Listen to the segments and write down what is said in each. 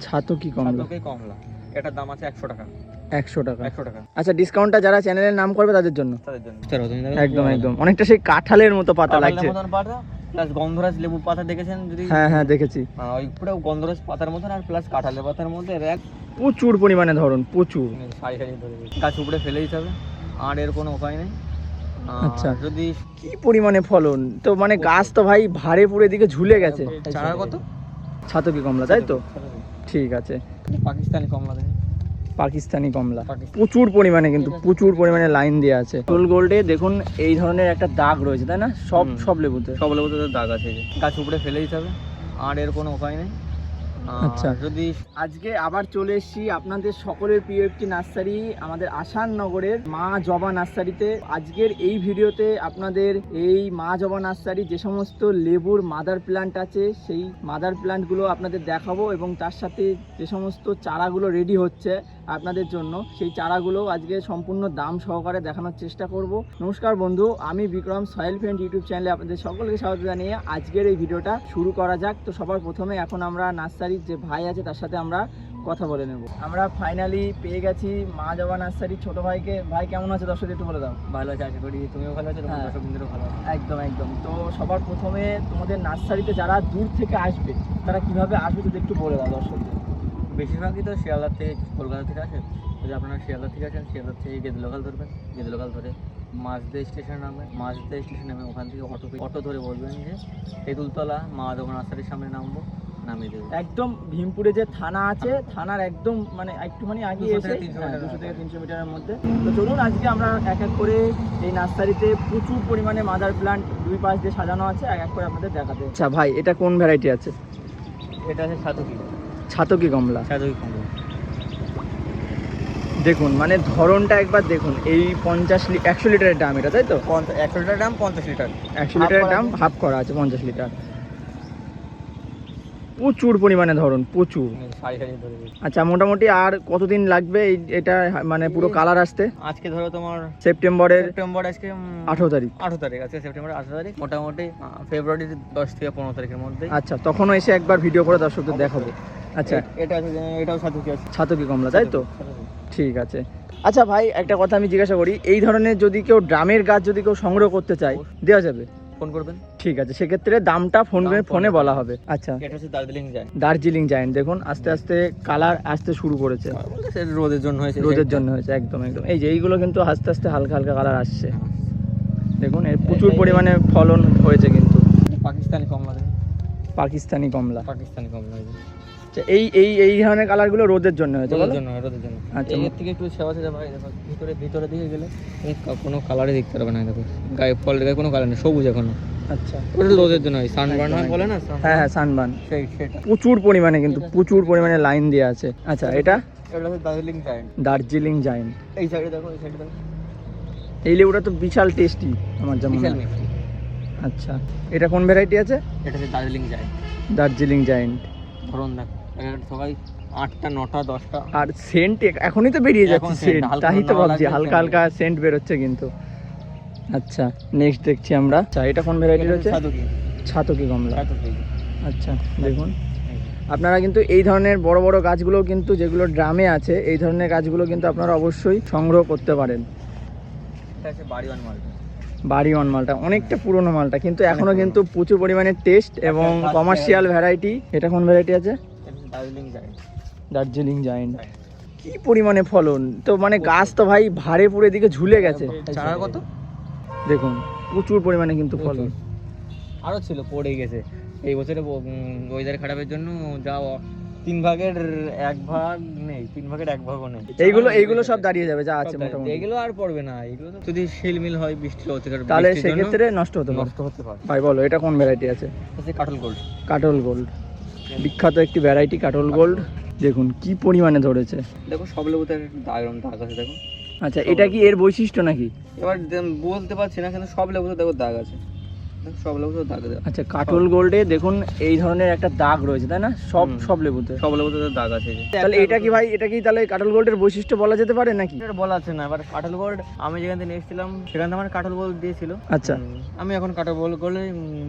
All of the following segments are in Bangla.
ছাতো কি কমলা। ছাতকি কমলা। এটার দাম আছে একশো টাকা। একশো টাকা। একশো টাকা। আচ্ছা ডিসকাউন্টটা যারা চ্যানেলের নাম করবে তাদের জন্য? তাদের জন্য। একদম একদম। অনেকটা সেই কাঁঠালের মতো পাতা লাগছে। প্লাস গন্ধরাজ লেবু পাতা দেখেছেন যদি? হ্যাঁ হ্যাঁ দেখেছি। ওই পুরো গন্ধরাজ পাতার মতন আর প্লাস কাঁঠালের পাতার মধ্যে র্যাক প্রচুর পরিমাণে ধরুন প্রচুর। সারি সারি ধরে। গাছ উপরে ফেলে দিতে হবে আর এর কোনো উপায় নেই। আচ্ছা। যদি কি পরিমাণে ফলন? তো মানে গাছ তো ভাই ভারে পুরে দিকে ঝুলে গেছে। চারা কত? ছাতো কি কমলা তাই তো? ঠিক আছে। পাকিস্তানি কমলা দেখেন পাকিস্তানি কমলা। প্রচুর পরিমাণে কিন্তু প্রচুর পরিমাণে লাইন দেওয়া আছে। টোল গোল্ডে দেখুন এই ধরনের একটা দাগ রয়েছে তাই না? সব সব লেবুতে। সব লেবুতে দাগ আছে। গাছ উপরে ফেলে দিতে হবে। আর এর কোনো উপায় নেই। আচ্ছা। যদি আজকে আবার চলে এসেছি আপনাদের সকলের প্রিয় একটি নার্সারি, আমাদের আসান নগরের মা জবা নার্সারিতে আজকের এই ভিডিওতে আপনাদের এই মা জবা নার্সারি যে সমস্ত লেবুর মাদার প্লান্ট আছে, সেই মাদার প্ল্যান্টগুলো আপনাদের দেখাবো এবং তার সাথে যে সমস্ত চারাগুলো রেডি হচ্ছে আপনাদের জন্য। সেই চারাগুলো আজকে সম্পূর্ণ দাম সহকারে দেখানোর চেষ্টা করব। নমস্কার বন্ধু আমি বিক্রম সয়েল ফ্রেন্ড ইউটিউব চ্যানেলে আপনাদের সকলকে স্বাগত জানিয়ে আজকের এই ভিডিওটা শুরু করা যাক। তো সবার প্রথমে এখন আমরা নার্সারির যে ভাই আছে তার সাথে আমরা কথা বলে নেব। আমরা ফাইনালি পেয়ে গেছি মা জবা নার্সারির ছোট ভাইকে। ভাই কেমন আছে? দর্শক একটু বলে দাও। ভালো আছে আশা করি। তুমিও ভালো আছো? হ্যাঁ। দর্শক ভালো একদম একদম। তো সবার প্রথমে তোমাদের নার্সারিতে যারা দূর থেকে আসবে তারা কীভাবে আসবে যদি একটু বলে দাও দর্শকদের। বেশিরভাগই তো শিয়ালদার থেকে কলকাতা থেকে আসেন যদি আপনারা শিয়ালদা থেকে আসেন শিয়ালদার থেকে গেদে লোকাল ধরবেন গেদে লোকাল ধরে মাঝদে স্টেশন নামবেন মাঝদে স্টেশন নামে ওখান থেকে অটো অটো ধরে বলবেন যে তেঁতুলতলা মা দোকান নার্সারির সামনে নামবো নামিয়ে দেবো। একদম ভীমপুরে যে থানা আছে থানার একদম মানে একটুখানি আগে 200 এসে থেকে 300 হ্যাঁ, মিটার 200 থেকে তিনশো মিটারের মধ্যে। তো চলুন আজকে আমরা এক এক করে এই নার্সারিতে প্রচুর পরিমাণে মাদার প্লান্ট দুই পাশ দিয়ে সাজানো আছে এক এক করে আপনাদের দেখাতে। আচ্ছা ভাই এটা কোন ভ্যারাইটি আছে? এটা আছে ছাতকি ছাতকি কমলা। ছাতকি কমলা। দেখুন মানে ধরনটা একবার দেখুন এই পঞ্চাশ একশো লিটারের দাম এটা তাই তো? একশো লিটার দাম পঞ্চাশ লিটার। একশো লিটারের দাম। হাফ করা আছে পঞ্চাশ লিটার। প্রচুর পরিমাণে ধরন প্রচুর। আচ্ছা মোটামুটি আর কতদিন লাগবে এটা মানে পুরো কালার আসতে? আজকে ধরো তোমার সেপ্টেম্বরের সেপ্টেম্বর আজকে আঠেরো তারিখ। আঠারো তারিখ আজকে সেপ্টেম্বর আঠারো তারিখ। মোটামুটি ফেব্রুয়ারির দশ থেকে পনেরো তারিখের মধ্যে। আচ্ছা তখনও এসে একবার ভিডিও করে দর্শকদের দেখাবো। আচ্ছা। এটা এটাও আছে। কমলা তাই তো? ঠিক আছে। আচ্ছা ভাই একটা কথা আমি জিজ্ঞাসা করি এই ধরনের যদি কেউ ড্রামের গাছ যদি কেউ সংগ্রহ করতে চায় দেওয়া যাবে? ফোন করবেন। ঠিক আছে সেক্ষেত্রে দামটা ফোন ফোনে বলা হবে। আচ্ছা। এটা হচ্ছে দার্জিলিং যায়। দার্জিলিং জায়েন্ট দেখুন আস্তে আস্তে কালার আসতে শুরু করেছে। রোদের জন্য হয়েছে রোদের জন্য হয়েছে একদম একদম। এই যে এইগুলো কিন্তু আস্তে আস্তে হালকা হালকা কালার আসছে। দেখুন এর প্রচুর পরিমাণে ফলন হয়েছে কিন্তু। পাকিস্তানি কমলা। পাকিস্তানি কমলা। পাকিস্তানি কমলা। আচ্ছা, এই এই এই ধরনের কালারগুলো রোদের জন্য হয়েছে রোদের জন্য রোদের জন্য। আচ্ছা, এর থেকে একটু সেবা সেবা ভাই দেখো ভিতরে ভিতরে দিকে গেলে এই কোনো কালারে দেখতে পারবে না দেখো। গায়ে ফলের গায়ে কোনো কালার নেই সবুজ এখনও। আচ্ছা। ওটা রোদের জন্য হয় সানবার্ন বলে না হ্যাঁ হ্যাঁ সানবান সেই সেটা। প্রচুর পরিমাণে কিন্তু প্রচুর পরিমাণে লাইন দেওয়া আছে। আচ্ছা এটা এটা? হচ্ছে দার্জিলিং জায়েন্ট দার্জিলিং জায়েন্ট এই সাইডে দেখো এই সাইডে দেখো। এই লেবুটা তো বিশাল টেস্টি আমার যেমন আচ্ছা এটা কোন ভ্যারাইটি আছে? এটা হচ্ছে দার্জিলিং জায়েন্ট দার্জিলিং জায়েন্ট ধরুন দেখো। সবাই আটটা নটা দশটা। আর সেন্ট এখনই তো বেরিয়ে যাচ্ছে সেন্ট তাই তো ভাবছি হালকা হালকা সেন্ট বেরোচ্ছে কিন্তু। আচ্ছা নেক্সট দেখছি আমরা। আচ্ছা এটা কোন ভ্যারাইটি রয়েছে হচ্ছে? ছাতকি। কমলা। আচ্ছা দেখুন। আপনারা কিন্তু এই ধরনের বড় বড় গাছগুলো কিন্তু যেগুলো ড্রামে আছে এই ধরনের গাছগুলো কিন্তু আপনারা অবশ্যই সংগ্রহ করতে পারেন। বাড়ি অন মালটা। অনেকটা পুরনো মালটা কিন্তু এখনও কিন্তু প্রচুর পরিমাণে টেস্ট এবং কমার্শিয়াল ভ্যারাইটি এটা কোন ভ্যারাইটি আছে? দার্জিলিং জায়েন্ট দার্জিলিং জায়েন্ট কি পরিমাণে ফলন? তো মানে গাছ তো ভাই ভারে পুরে দিকে ঝুলে গেছে। চারা কত? দেখুন প্রচুর পরিমাণে কিন্তু ফলন। আরও ছিল পড়ে গেছে। এই বছরে ওয়েদার খারাপের জন্য যা তিন ভাগের এক ভাগ নেই তিন ভাগের এক ভাগও নেই। এইগুলো এইগুলো সব দাঁড়িয়ে যাবে যা আছে মোটামুটি। এগুলো আর পড়বে না এগুলো যদি শিলমিল হয় বৃষ্টির অতিকার তাহলে সেক্ষেত্রে নষ্ট হতে পারে। নষ্ট হতে পারে। ভাই বলো এটা কোন ভ্যারাইটি আছে? কাটল গোল্ড কাটল গোল্ড বিখ্যাত একটি ভ্যারাইটি কাটল গোল্ড দেখুন কি পরিমাণে ধরেছে। দেখো সব লেবুতে একটা দাগ এরকম দাগ আছে দেখো। আচ্ছা এটা কি এর বৈশিষ্ট্য নাকি? এবার বলতে পারছি না কিন্তু সব লেবুতে দেখো দাগ আছে। সব লেবুতে দাগ দেওয়া। আচ্ছা কাটল গোল্ডে দেখুন এই ধরনের একটা দাগ রয়েছে তাই না? সব সব লেবুতে। সব লেবুতে দাগ আছে তাহলে এটা কি ভাই এটা কি তাহলে কাটল গোল্ডের বৈশিষ্ট্য বলা যেতে পারে নাকি? এটা বলা আছে না এবার কাটল গোল্ড আমি যেখান থেকে এসেছিলাম সেখান থেকে আমার কাটল গোল্ড দিয়েছিল। আচ্ছা। আমি এখন কাটল গোল্ড গোল্ড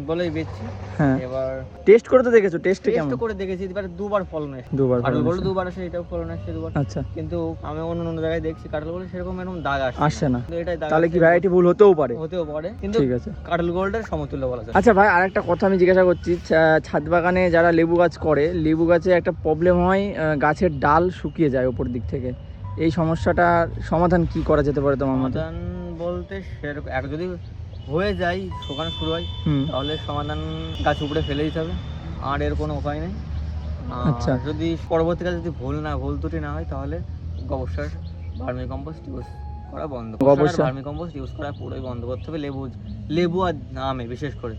বলেই বেচছি। হ্যাঁ। এবার টেস্ট করে তো দেখেছ টেস্ট কেমন? টেস্ট করে দেখেছি এবার দুবার ফলন এসেছে। দুবার কাটল গোল্ড দুবার আসে এটাও ফলন আসছে দুবার। আচ্ছা। কিন্তু আমি অন্য অন্য জায়গায় দেখছি কাটল গোল্ড সেরকম এরকম দাগ না। তাহলে কি ভ্যারাইটি ভুল হতেও পারে? হতেও পারে। কিন্তু ঠিক আছে। কাটল গোল্ডের সমতুল্য বলা যায়। আচ্ছা ভাই আরেকটা কথা আমি জিজ্ঞাসা করছি ছাদ বাগানে যারা লেবু গাছ করে লেবু গাছে একটা প্রবলেম হয় গাছের ডাল শুকিয়ে যায় ওপর দিক থেকে। এই সমস্যাটা সমাধান কি করা যেতে পারে তোমার মতে? সমাধান বলতে সেরকম এক যদি হয়ে যায় শুকানো শুরু হয় তাহলে সমাধান গাছ উপরে ফেলে দিতে হবে আর এর কোনো উপায় নেই। আচ্ছা। যদি পরবর্তীকালে যদি ভুল না ভুল ত্রুটি না হয় তাহলে গোবর সার ভার্মি কম্পোস্ট ইউজ করা বন্ধ। কম্পোস্ট ইউজ করা পুরোই বন্ধ করতে হবে। লেবু লেবু আর আমে বিশেষ করে।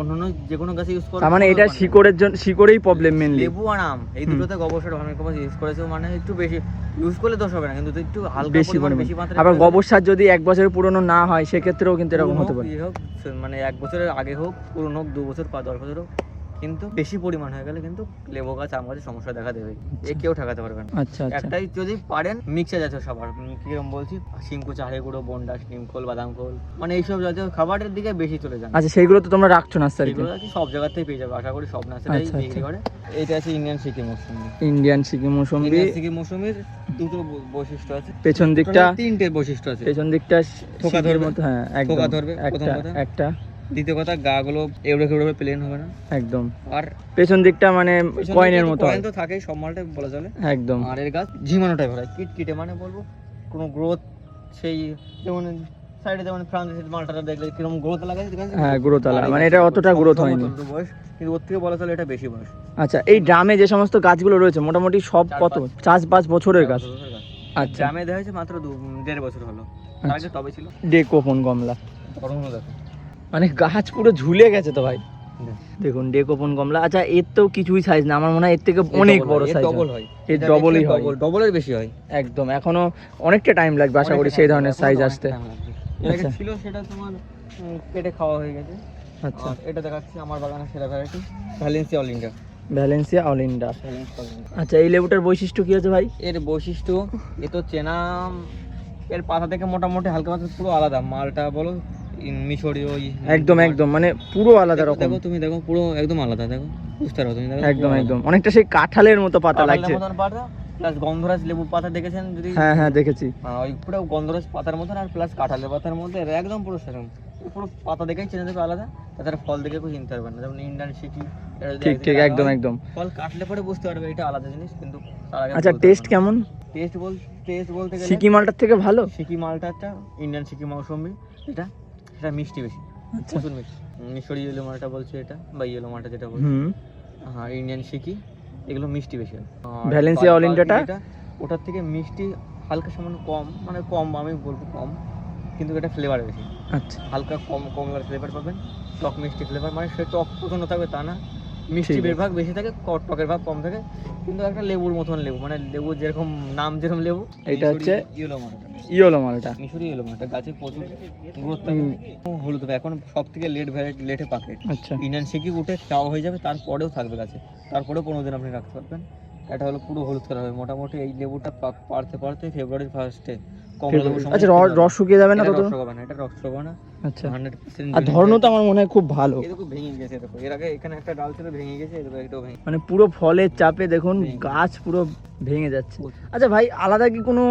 অন্যান্য যে কোনো গাছে ইউজ করা মানে এটা শিকড়ের জন্য শিকড়েই প্রবলেম মেনলি লেবু আর আম এই দুটোতে গোবর সার ভার্মি কম্পোস্ট ইউজ করেছে মানে একটু বেশি। ইউজ করলে দোষ হবে না কিন্তু একটু হালকা বেশি বেশি মাত্রায় আবার। গোবর সার যদি এক বছরের পুরনো না হয় সেক্ষেত্রেও কিন্তু এরকম হতে পারে। ইয়ে মানে এক বছরের আগে হোক পুরনো হোক দু বছর বা দশ বছর হোক কিন্তু বেশি পরিমাণ হয়ে গেলে কিন্তু লেবু গাছ আম গাছে সমস্যা দেখা দেবে এ কেউ ঠেকাতে পারবে না। আচ্ছা আচ্ছা। একটাই যদি পারেন মিক্সার জাতীয় খাবার। উম, কীরকম বলছি? শিঙ্কু চাড়ে গুঁড়ো বন্ডাস নিমখোল বাদাম খোল। মানে এইসব জাতীয় খাবারের দিকে বেশি চলে যান। আচ্ছা সেইগুলো তো তোমরা রাখছো নার্সারিতে? এগুলো আর কি সব জায়গাতেই পেয়ে যাবে। আশা করি সব নার্সারি আচ্ছা, বিক্রি করে। এটা আছে ইন্ডিয়ান সিকিম মৌসুমি। ইন্ডিয়ান সিকিম ইন্ডিয়ান সিকিম মৌসুমির দুটো বৈশিষ্ট্য আছে। পেছন দিকটা তিনটে বৈশিষ্ট্য আছে। পেছন দিকটা শিকের ধরবে। হ্যাঁ থোকা ধরবে, একটা। একটা। দ্বিতীয় কথা গাগুলো এবড়ে খেবড়ে প্লেন হবে না। একদম। আর পেছন দিকটা মানে কয়েনের মতো কয়েন তো থাকেই সব মালটাই বলা চলে। একদম। আর এর গাছ ঝিমানো টাইপের হয় কিট কিটে মানে বলব কোনো গ্রোথ সেই যেমন সাইডে যেমন ফ্রান্সের মালটা দেখলে কীরকম গ্রোথ লাগে হ্যাঁ গ্রোথ মানে এটা অতটা গ্রোথ হয়নি। বয়স কিন্তু ওর থেকে বলা চলে এটা বেশি বয়স। আচ্ছা এই ড্রামে যে সমস্ত গাছগুলো রয়েছে মোটামুটি সব কত। চার পাঁচ বছরের গাছ। আচ্ছা। গ্রামে দেখা হয়েছে মাত্র দু দেড় বছর হলো। আগে তবে ছিল। কমলা গরমও দেখো। মানে গাছ পুরো ঝুলে গেছে তো ভাই। দেখুন ডেকোপন কমলা। আচ্ছা এর তো কিছুই সাইজ না। আমার মনে হয় এর থেকে অনেক বড় সাইজ ডবল হয়। এর ডবলই হয়। ডবল ডবলের বেশি হয়। একদম এখনও অনেকটা টাইম লাগবে আশা করি সেই ধরনের সাইজ আসতে। আচ্ছা। ছিল সেটা তোমার কেটে খাওয়া হয়ে গেছে। আচ্ছা। এটা দেখাচ্ছি আমার বাগানের সেরা variety Valencia all India Valencia Olinda all India আচ্ছা এই লেবুটার বৈশিষ্ট্য কি আছে ভাই? এর বৈশিষ্ট্য এ তো চেনা এর পাতা থেকে মোটামুটি হালকা পাতা পুরো আলাদা। মালটা বলো মিশরীয় ওই- একদম একদম মানে পুরো আলাদা রকম। দেখো তুমি দেখো পুরো একদম আলাদা দেখো বুঝতে পারো তুমি দেখো একদম একদম। অনেকটা সেই কাঁঠালের মতো পাতা লাগছে। পাতা প্লাস গন্ধরাজ লেবু পাতা দেখেছেন যদি? হ্যাঁ হ্যাঁ দেখেছি। ওই পুরো গন্ধরাজ পাতার মতন আর প্লাস কাঁঠালের পাতার মধ্যে একদম পুরো সেরকম। পুরো পাতা দেখেই চেনে দেবে আলাদা তাছাড়া ফল দেখে কেউ চিনতে পারবে না। যেমন ইন্ডিয়ান সিকি ঠিক ঠিক একদম একদম। ফল কাটলে পরে বুঝতে পারবে এটা আলাদা জিনিস কিন্তু আচ্ছা টেস্ট কেমন? টেস্ট বল টেস্ট বলতে গেলে সিকি মালটার থেকে ভালো? সিকি মালটা একটা ইন্ডিয়ান সিকি মৌসুমি এটা সেটা মিষ্টি বেশি। আচ্ছা। প্রচুর মিষ্টি। মিশরি ইয়েলো মালটা বলছে এটা বা ইয়েলো মালটা যেটা বলছে। হ্যাঁ ইন্ডিয়ান সিকি এগুলো মিষ্টি বেশি হয়। ভ্যালেন্সিয়া অল ইন্ডিয়াটা? ওটার থেকে মিষ্টি হালকা সামান্য কম মানে কম আমি বলব কম কিন্তু এটা ফ্লেভার বেশি। আচ্ছা। হালকা কম কম ফ্লেভার পাবেন। টক মিষ্টি ফ্লেভার মানে সে টক প্রচণ্ড থাকবে তা না। মিষ্টি আছে। ভাগ বেশি থাকে টকের ভাগ কম থাকে কিন্তু একটা লেবুর মতন লেবু মানে লেবু যেরকম নাম যেরকম লেবু এটা হচ্ছে ইয়েলো মালটা। ইয়োলো মালটা। মিশরি এলো মালটা গাছে প্রচুর গ্রোথ থাকে। হলুদ হবে এখন সব থেকে লেট ভ্যারাইটি লেটে পাকে। আচ্ছা। ইন্ডিয়ান সিকি উঠে চাও হয়ে যাবে তারপরেও থাকবে গাছে। তারপরেও পনেরো দিন আপনি রাখতে পারবেন। এটা হলো পুরো হলুদ কালার হবে। মোটামুটি এই লেবুটা পারতে পারতে ফেব্রুয়ারি ফার্স্টে কমলা আচ্ছা র- রস শুকিয়ে যাবে না এটা তত রস হবে না এটা রস হবে না আচ্ছা। হান্ড্রেড পার্সেন্ট আর ধর্ণ তো আমার মনে হয় খুব ভালো। এরকম ভেঙে গেছে দেখো এর আগে এখানে একটা ডাল ছিল ভেঙে গেছে এরকম একটাও ভেঙে মানে পুরো ফলের চাপে দেখুন গাছ। পুরো ভেঙে যাচ্ছে। আচ্ছা ভাই আলাদা কি কোনো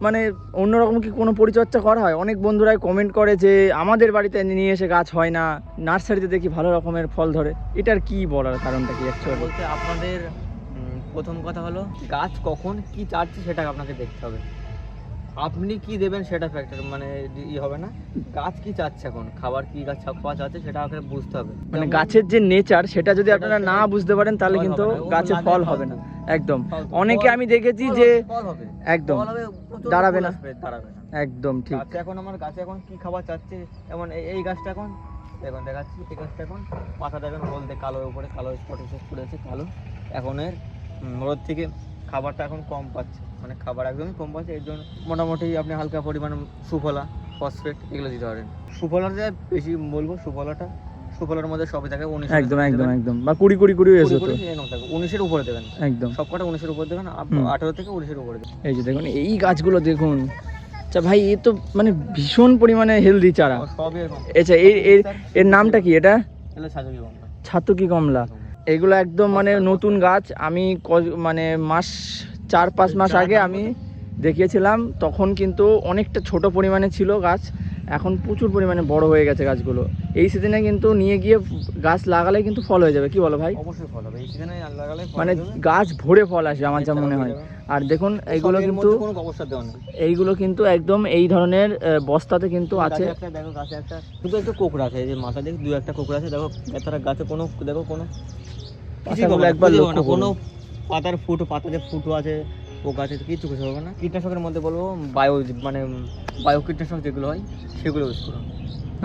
মানে অন্যরকম কি কোনো পরিচর্যা করা হয়? অনেক বন্ধুরাই কমেন্ট করে যে আমাদের বাড়িতে নিয়ে এসে গাছ হয় না নার্সারিতে দেখি ভালো রকমের ফল ধরে। এটার কি বলার কারণটা কি অ্যাকচুয়ালি বলতে আপনাদের প্রথম কথা হলো গাছ কখন কি চাচ্ছে সেটা আপনাকে দেখতে হবে। আপনি কি দেবেন সেটা ফ্যাক্টর মানে ই হবে না। গাছ কি চাচ্ছে এখন? খাবার কি গাছ খাওয়া চাচ্ছে সেটা আপনাকে বুঝতে হবে। মানে গাছের যে নেচার সেটা যদি আপনারা না বুঝতে পারেন তাহলে কিন্তু গাছে ফল হবে না। একদম। অনেকে আমি দেখেছি যে একদম। দাঁড়াবে না। একদম ঠিক। এখন আমার গাছে এখন কি খাবার চাচ্ছে? এমন এই- গাছটা এখন দেখুন দেখাচ্ছি এই গাছটা এখন পাতা দেখেন হলদে কালো উপরে কালো স্পট এসে পড়েছে কালো। এখন এর রোদ থেকে খাবারটা এখন কম পাচ্ছে। মানে খাবার একদমই কম পাচ্ছে এর জন্য মোটামুটি আপনি হালকা পরিমাণ সুফলা ফসফেট এগুলো দিতে পারেন। সুফলাটা বেশি বলব সুফলাটা সুফলার মধ্যে সবই থাকে উনিশ একদম একদম একদম। বা কুড়ি কুড়ি কুড়ি এসে তো। উনিশের উপরে দেবেন। একদম। সব কটা উনিশের উপরে দেবেন। আঠারো থেকে উনিশের উপরে দেবেন। এই যে দেখুন এই গাছগুলো দেখুন। আচ্ছা ভাই এ তো মানে ভীষণ পরিমাণে হেলদি চারা। সবই আচ্ছা এর এর এর নামটা কি এটা? ছাতকি কমলা এগুলো একদম মানে নতুন গাছ। আমি মানে মাস চার পাঁচ মাস আগে আমি দেখিয়েছিলাম তখন কিন্তু অনেকটা ছোট পরিমাণে ছিল গাছ এখন প্রচুর পরিমাণে বড় হয়ে গেছে গাছগুলো। এই সিজনে কিন্তু নিয়ে গিয়ে গাছ লাগালে কিন্তু ফল হয়ে যাবে কি বলো ভাই? অবশ্যই ফল হবে এই সিজনে লাগালে মানে গাছ ভরে ফল আসবে আমার যা মনে হয়। আর দেখুন এইগুলো কিন্তু এইগুলো কিন্তু একদম এই ধরনের বস্তাতে কিন্তু আছে। দেখো গাছে একটা শুধু একটা কোকড়া আছে যে মাথা দেখো দু একটা কোকড়া আছে দেখো তারা গাছে কোনো দেখো কোনো পাতাগুলো একবার লক্ষ্য কোনো পাতার ফুটো পাতাতে ফুটো আছে পোকা আছে কিছু কিছু হবে না। কীটনাশকের মধ্যে বলব বায়ো মানে বায়ো কীটনাশক যেগুলো হয় সেগুলো ইউজ করুন।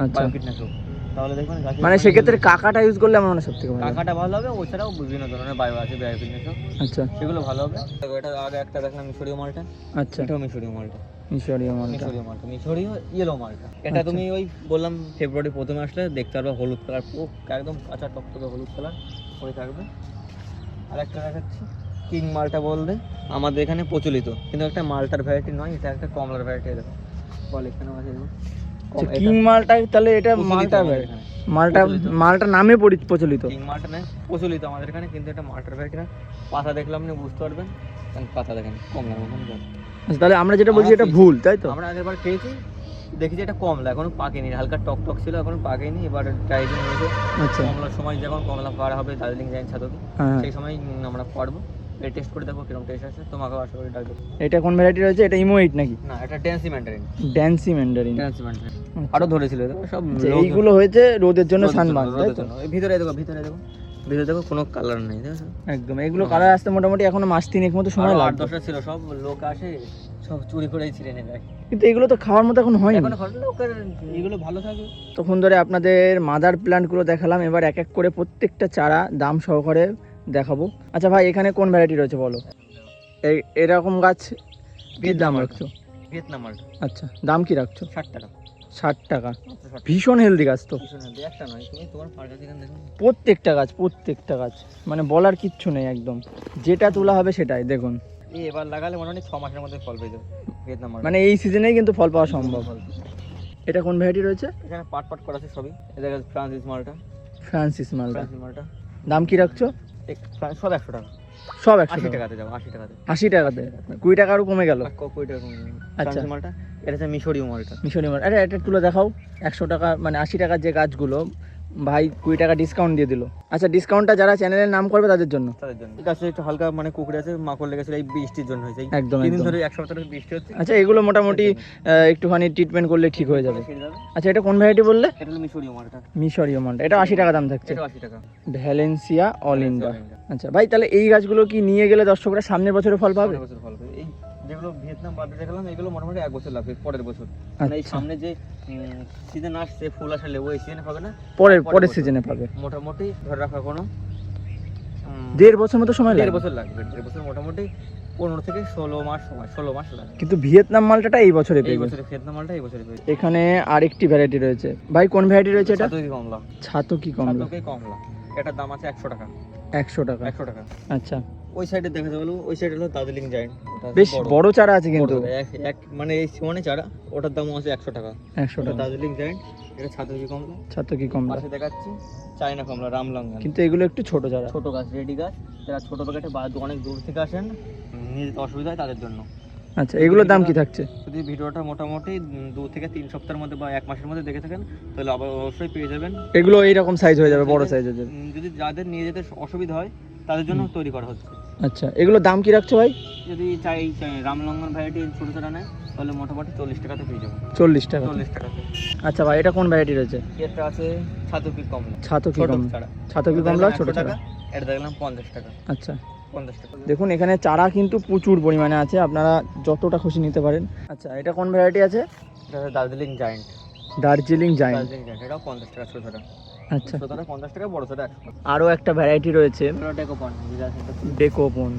আচ্ছা। বায়ো কীটনাশক তাহলে দেখবেন মানে সেক্ষেত্রে কাকাটা ইউজ করলে আমার মনে সব থেকে কাকাটা ভালো হবে ওছাড়াও বিভিন্ন ধরনের বায়ো আছে বায়ো কীটনাশক আচ্ছা। সেগুলো ভালো হবে। এটা আগে একটা দেখলাম মিশরীয় মালটা। আচ্ছা। এটাও মিশরীয় মালটা। মিশরীয় মালটা। মিশরীয় মালটা। মিশরীয় ইয়েলো মালটা। এটা আচ্ছা। তুমি ওই বললাম ফেব্রুয়ারি প্রথমে আসলে দেখতে পারবে হলুদ কালার পুরো একদম কাঁচা টকটকে হলুদ কালার হয়ে থাকবে। আর একটা দেখাচ্ছি। কিং মালটা বলতে আমাদের এখানে প্রচলিত। কিন্তু একটা মালটার ভ্যারাইটি নয় এটা একটা কমলার ভ্যারাইটি দেখো। বল এখানেও আছে দেখো। কম- আচ্ছা কিং মালটা তাহলে এটা মালটা মালটা মালটা নামে পরি- প্রচলিত। কিং মালটা নয় প্রচলিত আমাদের এখানে কিন্তু এটা মালটার ভ্যারাইটি না। পাতা দেখলাম না বুঝতে পারবেন? পাতা দেখেন কমলার মতন আচ্ছা, তাহলে আমরা যেটা বলছি এটা ভুল তাই তো? আমরা আগের বার খেয়েছি দেখি যে এটা কমলা এখনও পাকেনি হালকা টক টক ছিল এখনও পাকেনি এবার ট্রাইজন নিয়েছে আচ্ছা। কমলার সময় যখন কমলা পাড়া হবে দার্জিলিং যাইন ছাতকি হ্যাঁ। সেই সময় আমরা পারব টেস্ট করে কীরকম টেস্ট আছে তোমাকেও আশা করি ডাকবো এটা কোন ভ্যারাইটি রয়েছে? এটা ইমো এইট নাকি? না এটা Dancy mandarin Dancy mandarin Dancy mandarin আরও ধরেছিল সব আচ্ছা, এইগুলো হয়েছে রোদের জন্য সানবান তাই তো? ভিতরে দেখো ভিতরে দেখো ভিতরে দেখো কোনো কালার নেই একদম এগুলো কালার আসতে মোটামুটি এখনও মাস তিনেক মতো সময় লাগবে। দশটা ছিল সব লোক আসে সব চুরি করেই ছিঁড়ে নিয়ে যায় কিন্তু এগুলো তো খাওয়ার মতো এখন হয়নি। এখন এগুলো ভালো থাকে। তখন ধরে আপনাদের মাদার প্ল্যান্টগুলো দেখালাম এবার এক এক করে প্রত্যেকটা চারা দাম সহকারে দেখাবো। আচ্ছা ভাই এখানে কোন ভ্যারাইটি রয়েছে বলো? এই এরকম গাছ কি দাম রাখছো? ভিয়েতনাম আচ্ছা দাম কি রাখছো? ষাট টাকা। ষাট টাকা। ভীষণ হেলদি গাছ তো। প্রত্যেকটা গাছ প্রত্যেকটা গাছ। মানে বলার কিচ্ছু নেই একদম। যেটা তোলা হবে সেটাই দেখুন। এই এবার লাগালে মোটামুটি ছ মাসের মধ্যে ফল পেয়ে যাবে ভিয়েতনাম। মানে এই সিজনেই কিন্তু ফল পাওয়া সম্ভব। এটা কোন ভ্যারাইটি রয়েছে? এখানে পাট পাট করা আছে সবই। এটা ফ্রান্সিস মালটা ফ্রান্সিস মালটা ফ্রান্সিস মালটা দাম কি রাখছো? এক- ফ্রান্স- সব একশো টাকা। সব একশো টাকাতে যাব আশি টাকাতে। আশি টাকাতে? কুড়ি টাকারও কমে গেল। কুড়ি টাকা কমে যাবে। আচ্ছা। মালটা এটা হচ্ছে মিশরীয় মালটা মিশরি মাল আরে এটা তুলে দেখাও। একশো টাকা মানে আশি টাকার যে গাছগুলো ভাই কুড়ি টাকা ডিসকাউন্ট দিয়ে দিল। আচ্ছা ডিসকাউন্টটা যারা চ্যানেলের নাম করবে তাদের জন্য। তাদের জন্য। গাছে একটু হালকা মানে কুকুরে আছে মাকড় লেগেছিল এই বৃষ্টির জন্য হয়েছে। একদম তিন ধরে এক সপ্তাহ ধরে বৃষ্টি হচ্ছে। আচ্ছা এগুলো মোটামুটি একটুখানি ট্রিটমেন্ট করলে ঠিক হয়ে যাবে। আচ্ছা এটা কোন ভ্যারাইটি বললে? এটা হলো মিশরীয় মালটা। মিশরীয় মালটা। এটা আশি টাকা দাম থাকছে। এটা আশি টাকা। ভ্যালেন্সিয়া অল ইন্ডিয়া আচ্ছা ভাই তাহলে এই গাছগুলো কি নিয়ে গেলে দর্শকরা সামনের বছরে ফল পাবে? ফল পাবে। যেগুলো ভিয়েতনাম বাদে দেখালাম এগুলো মোটামুটি এক বছর লাগবে পরের বছর। মানে এই আচ্ছা। সামনে যে সিজন আসছে ফুল আসলে লেবু এই সিজনে পাবে না পরের পরের সিজনে পাবে। মোটামুটি ধরে রাখা কোনো দেড় বছর মতো সময় দেড় বছর লাগবে দেড় বছর মোটামুটি পনেরো থেকে ষোলো মাস সময় ষোলো মাস লাগবে। কিন্তু ভিয়েতনাম মালটাটা এই বছরে পেয়ে বছরে ভিয়েতনাম মালটা এই বছরে এখানে আরেকটি ভ্যারাইটি রয়েছে। ভাই কোন ভ্যারাইটি রয়েছে এটা? সাতকি কমলা। ছাতকি কমলা। সাতকি কমলা। এটার দাম আছে একশো টাকা। একশো টাকা। একশো টাকা। আচ্ছা। ওই সাইডে দেখা যাবে ওই সাইডে হলো দার্জিলিং জায়েন্ট বেশ বড়। চারা আছে কিন্তু। এক মানে এই সমানে চারা ওটার দাম আছে একশো টাকা। একশো টাকা। দার্জিলিং জায়েন্ট এটা ছাতকি কমলা। ছাতকি কমলা। পাশে দেখাচ্ছি চায়না কমলা রামলঙ্গন কিন্তু এগুলো একটু ছোট চারা। ছোট গাছ রেডি গাছ। যারা ছোট প্যাকেটে বা অনেক দূর থেকে আসেন যেতে অসুবিধা হয় তাদের জন্য। আচ্ছা এগুলোর দাম কি থাকছে? যদি ভিডিওটা মোটামুটি দু থেকে তিন সপ্তাহের মধ্যে বা এক মাসের মধ্যে দেখে থাকেন তাহলে আবার অবশ্যই পেয়ে যাবেন। এগুলো এইরকম সাইজ হয়ে যাবে বড় সাইজ হয়ে যাবে। যদি যাদের নিয়ে যেতে অসুবিধা হয় তাদের জন্য তৈরি করা হচ্ছে। আচ্ছা এগুলোর দাম কি রাখছো ভাই? যদি চাই রামলঙ্গন ভ্যারাইটি ছোটো ছোটো নেয় তাহলে মোটামুটি চল্লিশ টাকাতে পেয়ে যাব। চল্লিশ টাকা। চল্লিশ টাকাতে। আচ্ছা ভাই এটা কোন ভ্যারাইটি রয়েছে? এটা আছে ছাতুকি কমলা। ছাতকি কমলা। ছাতকি কমলা ছোট চারা এটা দেখলাম পঞ্চাশ টাকা। আচ্ছা। টাকা। দেখুন এখানে চারা কিন্তু প্রচুর পরিমাণে আছে আপনারা যতটা খুশি নিতে পারেন। আচ্ছা এটা কোন ভ্যারাইটি আছে? দার্জিলিং জায়েন্ট দার্জিলিং জায়েন্ট এটাও পঞ্চাশ টাকা ছোটো ছোটো। আচ্ছা। ছোটোটা পঞ্চাশ টাকা বড় ছোটো একশো টাকা। আরও একটা ভ্যারাইটি রয়েছে। ডেকোপন ডেকোপন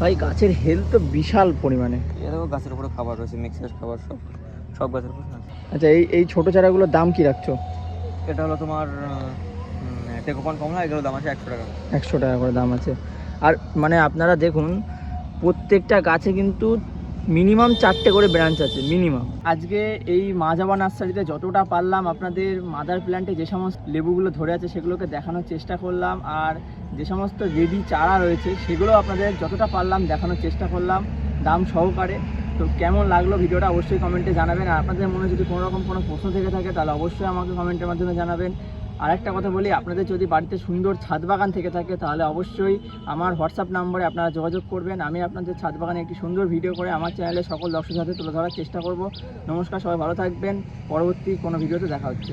ভাই গাছের হেলথ তো বিশাল পরিমাণে। এরকম গাছের উপরে খাবার রয়েছে মিক্সের খাবার সব সব গাছের উপরে। আচ্ছা এই এই ছোট চারাগুলোর দাম কি রাখছো? এটা হলো তোমার থেকে কোপন কম এগুলো দাম আছে একশো টাকা। একশো টাকা করে দাম আছে। আর মানে আপনারা দেখুন প্রত্যেকটা গাছে কিন্তু মিনিমাম চারটে করে ব্রাঞ্চ আছে, মিনিমাম। আজকে এই মাজাবা নার্সারিতে যতটা পারলাম আপনাদের মাদার প্ল্যান্টে যে সমস্ত লেবুগুলো ধরে আছে সেগুলোকে দেখানোর চেষ্টা করলাম, আর যে সমস্ত রেডি চারা রয়েছে সেগুলো আপনাদের যতটা পারলাম দেখানোর চেষ্টা করলাম, দাম সহকারে। তো কেমন লাগল ভিডিওটা অবশ্যই কমেন্টে জানাবেন, আর আপনাদের মনে যদি কোনো রকম কোনো প্রশ্ন থেকে থাকে তাহলে অবশ্যই আমাকে কমেন্টের মাধ্যমে জানাবেন। আর একটা কথা বলি, আপনাদের যদি বাড়িতে সুন্দর ছাদ বাগান থেকে থাকে, তাহলে অবশ্যই আমার হোয়াটসঅ্যাপ নম্বরে আপনারা যোগাযোগ করবেন। আমি আপনাদের ছাদ বাগানে একটি সুন্দর ভিডিও করে আমার চ্যানেলে সকল দর্শক সাথে তুলে ধরার চেষ্টা করব। নমস্কার, সবাই ভালো থাকবেন। পরবর্তী কোনো ভিডিওতে দেখা হচ্ছে।